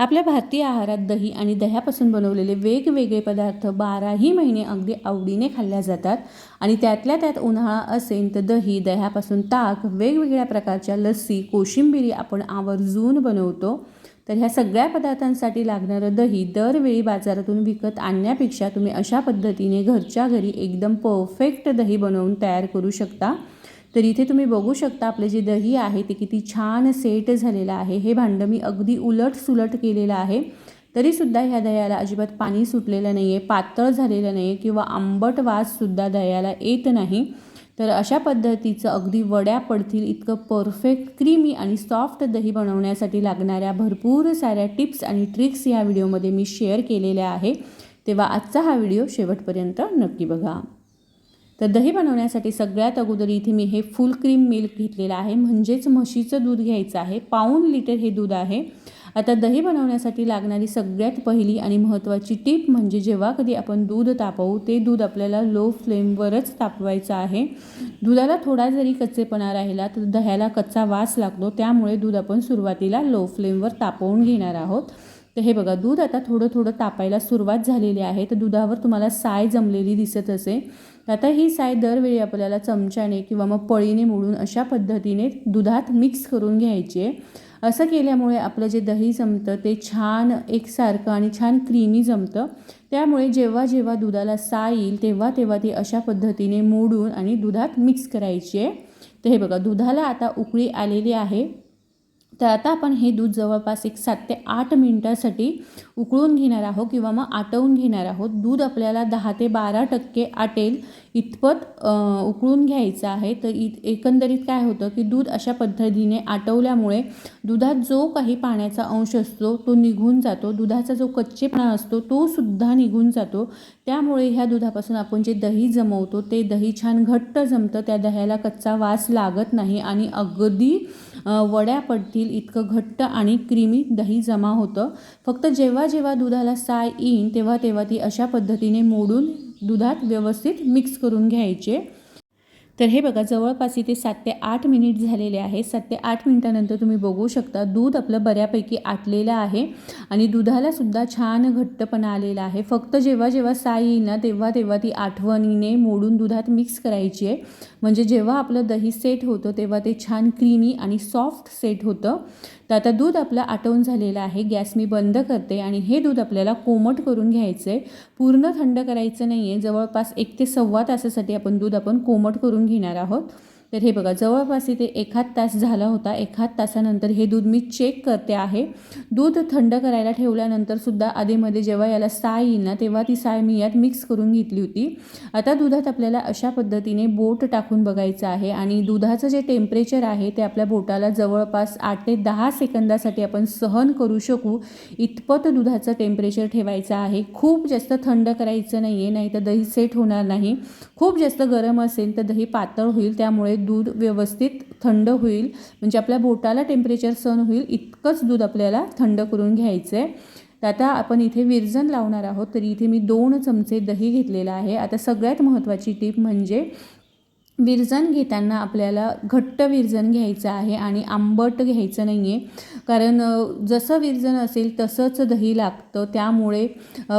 आपल्या भारतीय आहारात दही आणि दह्यापासून बनवलेले वेगवेगळे पदार्थ बाराही महिने अगदी आवडीने खाल्ल्या जातात आणि त्यातल्या त्यात उन्हाळा असेल तर दही दह्यापासून ताक वेगवेगळ्या प्रकारच्या लस्सी कोशिंबिरी आपण आवर्जून बनवतो. तर ह्या सगळ्या पदार्थांसाठी लागणारं दही दरवेळी बाजारातून विकत आणण्यापेक्षा तुम्ही अशा पद्धतीने घरच्या घरी एकदम परफेक्ट दही बनवून तयार करू शकता. तर इथे तुम्ही बघू शकता आपलं जे दही आहे ते किती छान सेट झालेलं आहे. हे भांडं मी अगदी उलट सुलट केलेलं आहे. तरीसुद्धा ह्या दह्याला अजिबात पाणी सुटलेलं नाही आहे पातळ झालेलं नाही आहे किंवा आंबट वाससुद्धा दह्याला येत नाही. तर अशा पद्धतीचं अगदी वड्या पडतील इतकं परफेक्ट क्रीमी आणि सॉफ्ट दही बनवण्यासाठी लागणाऱ्या भरपूर साऱ्या टिप्स आणि ट्रिक्स या व्हिडिओमध्ये मी शेअर केलेल्या आहे. तेव्हा आजचा हा व्हिडिओ शेवटपर्यंत नक्की बघा. तर दही बनवण्यासाठी सगळ्यात अगोदर इथे मी हे फुल क्रीम मिल्क घेतलेलं आहे. म्हणजेच म्हशीचं दूध घ्यायचं आहे. पाऊन लिटर हे दूध आहे. आता दही बनवण्यासाठी लागणारी सगळ्यात पहिली आणि महत्त्वाची टीप म्हणजे जेव्हा कधी आपण दूध तापवू ते दूध आपल्याला लो फ्लेमवरच तापवायचं आहे. दुधाला थोडा जरी कच्चेपणा राहिला तर दह्याला कच्चा वास लागतो. त्यामुळे दूध आपण सुरुवातीला लो फ्लेमवर तापवून घेणार आहोत. तर हे बघा दूध आता थोडं थोडं तापायला सुरुवात झालेली आहे. तर दुधावर तुम्हाला साय जमलेली दिसत असे. आता ही साय दरवेळी आपल्याला चमच्याने किंवा मग पळीने मोडून अशा पद्धतीने दुधात मिक्स करून घ्यायची आहे. असं केल्यामुळे आपलं जे दही जमतं ते छान एकसारखं आणि छान क्रीमी जमतं. त्यामुळे जेव्हा जेव्हा दुधाला साय येईल तेव्हा तेव्हा ती अशा पद्धतीने मोडून आणि दुधात मिक्स करायची आहे. तर हे बघा दुधाला आता उकळी आलेली आहे. तर आता आपण हे दूध जवळपास एक सात ते आठ मिनटासाठी उकळून घेणार आहोत किंवा मग आटवून घेणार आहोत. दूध आपल्याला दहा ते बारा टक्के आटेल. इतपत उकळून घ्यायचं आहे. तर इ एकंदरीत काय होतं की दूध अशा पद्धतीने आटवल्यामुळे दुधात जो काही पाण्याचा अंश असतो तो निघून जातो. दुधाचा जो कच्चेपणा असतो तो सुद्धा निघून जातो. त्यामुळे ह्या दुधापासून आपण जे दही जमवतो ते दही छान घट्ट जमतं. त्या दह्याला कच्चा वास लागत नाही आणि अगदी वड्या पडतील इतकं घट्ट आणि क्रीमी दही जमा होतं. फक्त जेव्हा जेव्हा दुधाला साय येईन तेव्हा तेव्हा ती अशा पद्धतीने मोडून दुधात व्यवस्थित मिक्स करून घ्यायचे. तर हे बघा जवळपास इथे सात ते आठ मिनिट झालेले आहे सात ते आठ मिनिटानंतर तुम्ही बघू शकता दूध आपलं बऱ्यापैकी आटलेलं आहे आणि दुधाला सुद्धा छान घट्टपणा आलेला आहे. फक्त जेव्हा जेव्हा साय येईल ना तेव्हा तेव्हा ती आठवणीने मोडून दुधात मिक्स करायची आहे. म्हणजे जेव्हा आपलं दही सेट होतं तेव्हा ते छान क्रीमी आणि सॉफ्ट सेट होतं. तर आता दूध आपलं आटवून झालेलं आहे. गॅस मी बंद करते आणि हे दूध आपल्याला कोमट करून घ्यायचं आहे पूर्ण थंड करायचं नाही आहे जवळपास एक ते सव्वा तासासाठी आपण दूध आपण कोमट करून घेणार आहोत. तर हे बघा जवळपास इथे एखाद तास झाला होता. एखाद तासानंतर हे दूध मी चेक करते आहे. दूध थंड करायला ठेवल्यानंतर सुद्धा आधीमध्ये जेव्हा याला साय येईल ना तेव्हा ती साय मी यात मिक्स करून घेतली होती. आता दुधात आपल्याला अशा पद्धतीने बोट टाकून बघायचं आहे आणि दुधाचं जे टेम्परेचर आहे ते आपल्या बोटाला जवळपास आठ ते दहा सेकंदासाठी आपण सहन करू शकू. इतपत दुधाचं टेम्परेचर ठेवायचं आहे. खूप जास्त थंड करायचं नाही आहे नाही तर दही सेट होणार नाही. खूप जास्त गरम असेल तर दही पातळ होईल त्यामुळे दूध व्यवस्थित थंड होईल. म्हणजे आपल्या बोटाला टेम्परेचर सहन होईल इतकंच दूध आपल्याला थंड करून घ्यायचं आहे तर आता आपण इथे विरजन लावणार आहोत तरी इथे मी दोन चमचे दही घेतलेलं आहे. आता सगळ्यात महत्त्वाची टीप म्हणजे विरजन घेताना आपल्याला घट्ट विरजन घ्यायचं आहे आणि आंबट घ्यायचं नाही आहे कारण जसं विरजन असेल तसंच दही लागतं. त्यामुळे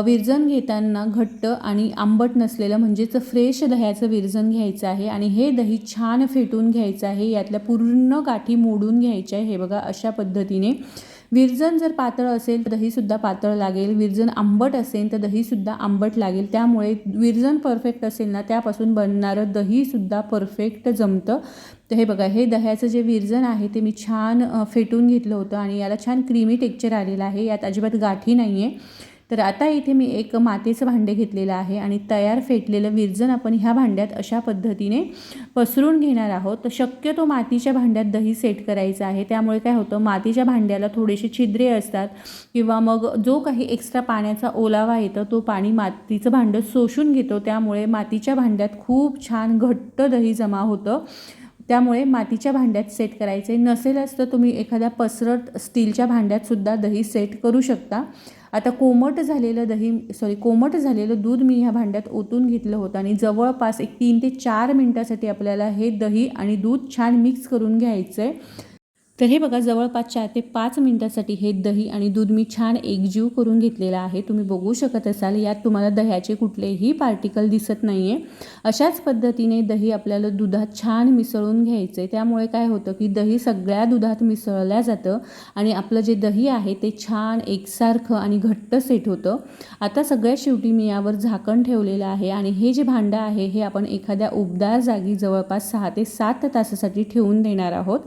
विरजन घेताना घट्ट आणि आंबट नसलेलं म्हणजेच फ्रेश दह्याचं विरजन घ्यायचं आहे आणि हे दही छान फेटून घ्यायचं आहे. यातल्या पूर्ण गाठी मोडून घ्यायच्या आहे. हे बघा अशा पद्धतीने. विरजन जर पातळ असेल तर दहीसुद्धा पातळ लागेल. विरजन आंबट असेल तर दहीसुद्धा आंबट लागेल. त्यामुळे विरजन परफेक्ट असेल ना त्यापासून बनणारं दहीसुद्धा परफेक्ट जमतं. तर हे बघा हे दह्याचं जे विरजन आहे ते मी छान फेटून घेतलं होतं आणि याला छान क्रीमी टेक्चर आलेलं आहे. यात अजिबात गाठी नाही आहे तर आता इथे मी एक मातीचं भांडे घेतलेलं आहे आणि तयार फेटलेलं विरजन आपण ह्या भांड्यात अशा पद्धतीने पसरून घेणार आहोत. तर शक्यतो मातीच्या भांड्यात दही सेट करायचं आहे. त्यामुळे काय होतं मातीच्या भांड्याला थोडेसे छिद्रे असतात किंवा मग जो काही एक्स्ट्रा पाण्याचा ओलावा येतो तो पाणी मातीचं भांडं शोषून घेतो. त्यामुळे मातीच्या भांड्यात खूप छान घट्ट दही जमा होतं. त्यामुळे मातीच्या भांड्यात सेट करायचे. नसेलच तर तुम्ही एखाद्या पसरट स्टीलच्या भांड्यातसुद्धा दही सेट करू शकता. आता कोमट झालेलं दही सॉरी कोमट झालेलं दूध मी ह्या भांड्यात ओतून घेतलं होतं आणि जवळपास एक तीन ते चार मिनटासाठी आपल्याला हे दही आणि दूध छान मिक्स करून घ्यायचं आहे तर हे बघा जवळपास चार ते पाच मिनटासाठी हे दही आणि दूध मी छान एकजीव करून घेतलेलं आहे. तुम्ही बघू शकत असाल यात तुम्हाला दह्याचे कुठलेही पार्टिकल दिसत नाही आहे अशाच पद्धतीने दही आपल्याला दुधात छान मिसळून घ्यायचं आहे त्यामुळे काय होतं की दही सगळ्या दुधात मिसळल्या जातं आणि आपलं जे दही आहे ते छान एकसारखं आणि घट्ट सेट होतं. आता सगळ्यात शेवटी मी यावर झाकण ठेवलेलं आहे आणि हे जे भांडं आहे हे आपण एखाद्या उबदार जागी जवळपास सहा ते सात तासासाठी ठेवून देणार आहोत.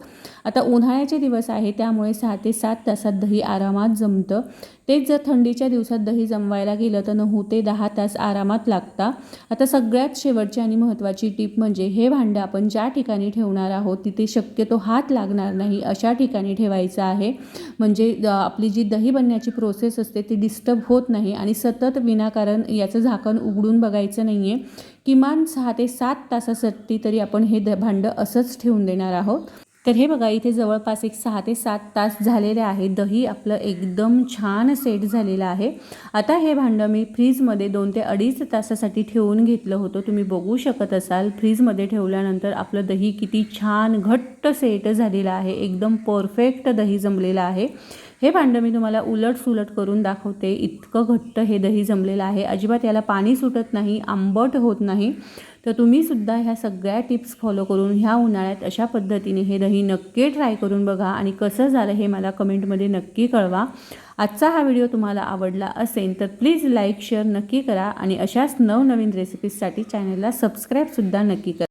आता उन्हाळ्या उन्हाळ्याचे दिवस आहे त्यामुळे सहा ते सात तासात दही आरामात जमतं. तेच जर थंडीच्या दिवसात दही जमवायला गेलं तर नऊ ते दहा तास आरामात लागता. आता सगळ्यात शेवटची आणि महत्त्वाची टीप म्हणजे हे भांडं आपण ज्या ठिकाणी ठेवणार आहोत तिथे शक्यतो हात लागणार नाही अशा ठिकाणी ठेवायचं आहे. म्हणजे आपली जी दही बनण्याची प्रोसेस असते ती डिस्टर्ब होत नाही आणि सतत विनाकारण याचं झाकण उघडून बघायचं नाही आहे किमान सहा ते सात तासासाठी तरी आपण हे द भांडं असंच ठेवून देणार आहोत. तर हे बघा इथे जवळपास एक सहा ते सात तास झालेले आहे. दही आपलं एकदम छान सेट झालेलं आहे. आता हे भांडं मी फ्रीजमध्ये दोन ते अडीच तासासाठी ठेवून घेतलं होतं. तुम्ही बघू शकत असाल फ्रीजमध्ये ठेवल्यानंतर आपलं दही किती छान घट्ट सेट झालेलं आहे. एकदम परफेक्ट दही जमलेलं आहे. हे भांडं मी तुम्हाला उलट सुलट करून दाखवते. इतकं घट्ट हे दही जमलेलं आहे. अजिबात याला पाणी सुटत नाही आंबट होत नाही. तर तुम्हीसुद्धा ह्या सगळ्या टिप्स फॉलो करून ह्या उन्हाळ्यात अशा पद्धतीने हे दही नक्की ट्राय करून बघा आणि कसं झालं हे मला कमेंटमध्ये नक्की कळवा. आजचा हा व्हिडिओ तुम्हाला आवडला असेल तर प्लीज लाईक शेअर नक्की करा आणि अशाच नवनवीन रेसिपीजसाठी चॅनलला सबस्क्राईबसुद्धा नक्की करा.